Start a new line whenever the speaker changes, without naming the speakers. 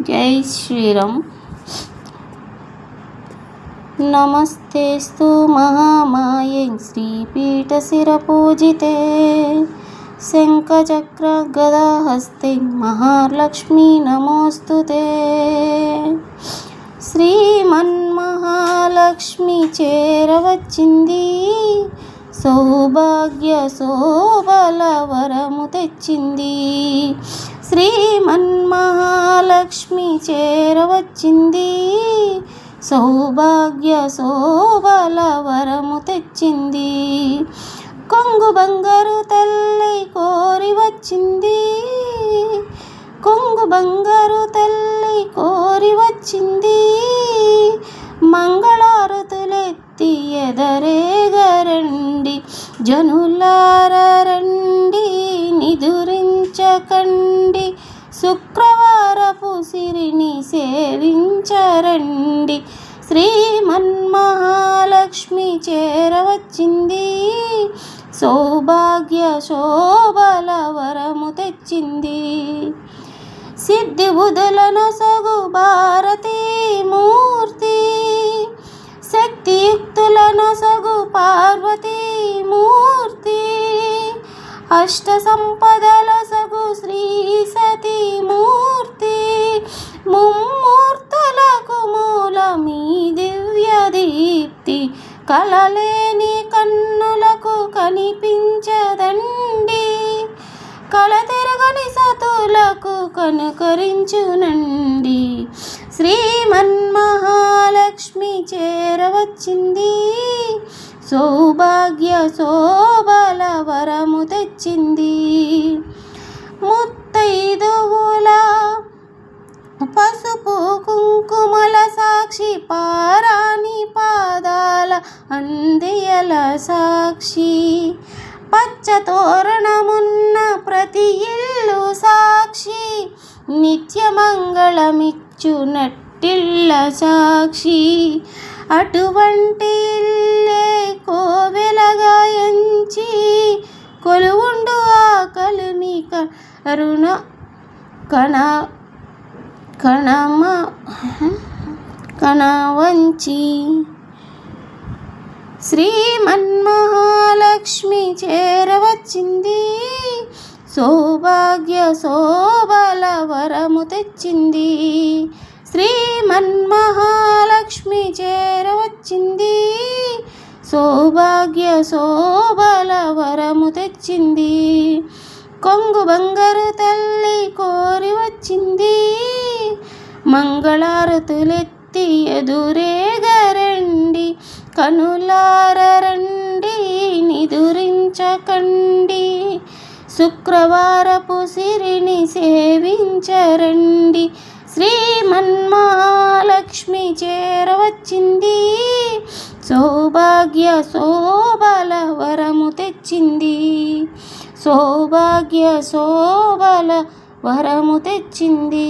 జై శ్రీరామ్. నమస్తేస్తు మహామాయే శ్రీపీఠశిరపూజితే శంఖచక్ర గదాహస్తే మహాలక్ష్మీ నమోస్తు శ్రీమన్మహాలక్ష్మి చేరవచ్చింది. సౌభాగ్య శోభల వరము తెచ్చింది. శ్రీమన్మహాలక్ష్మి చేరవచ్చింది. సౌభాగ్య శోభల వరము తెచ్చింది. కొంగు బంగారు తల్లి కోరి వచ్చింది. కొంగు బంగారు తల్లి కోరి వచ్చింది. మంగళారతులెత్తి ఎదరేగరండి జనులారండి నిదురించకండి శుక్రవారపు సిరిని సేవించరండి. శ్రీమన్మహాలక్ష్మి చేరవచ్చింది. సౌభాగ్య శోభల వరము తెచ్చింది. సిద్ధి బుధులను సగు భారతీ మూర్తి. శక్తియుక్తులను సగు పార్వతీ అష్ట సంపదల సగు శ్రీ సతీమూర్తి. ముమ్మూర్తులకు మూలమీ దివ్య దీప్తి. కలలేని కన్నులకు కనిపించదండి. కల తిరగని సతులకు కనుకరించునండి. శ్రీమన్మహాలక్ష్మి చేరవచ్చింది. సౌభాగ్య శోభల వరం వచ్చింది. ముత్తైదువుల పసుపు కుంకుమల సాక్షి పారాణి పాదాల అందియల సాక్షి. పచ్చ తోరణమున్న ప్రతి ఇల్లు సాక్షి. నిత్యమంగళమిచ్చు నట్టిళ్ళ సాక్షి. అటువంటి ఇల్లే కోవెలగా ఎంచి కొలు కరుణ కణ కణమ కణవంచి శ్రీమన్మహాలక్ష్మి చేరవచ్చింది. సౌభాగ్య శోభల వరము తెచ్చింది. శ్రీమన్మహాలక్ష్మి చేరవచ్చింది. సౌభాగ్య శోభల వరము తెచ్చింది. కొంగు బంగారు తల్లి కోరి వచ్చింది. మంగళారతులెత్తి ఎదురేగరండి. కనులారండి నిదురించకండి. శుక్రవారపు సిరిని సేవించరండి. శ్రీమన్మహాలక్ష్మి చేరవచ్చింది సౌభాగ్య శోభల వరము తెచ్చింది. సౌభాగ్య శోభల వరము తెచ్చింది.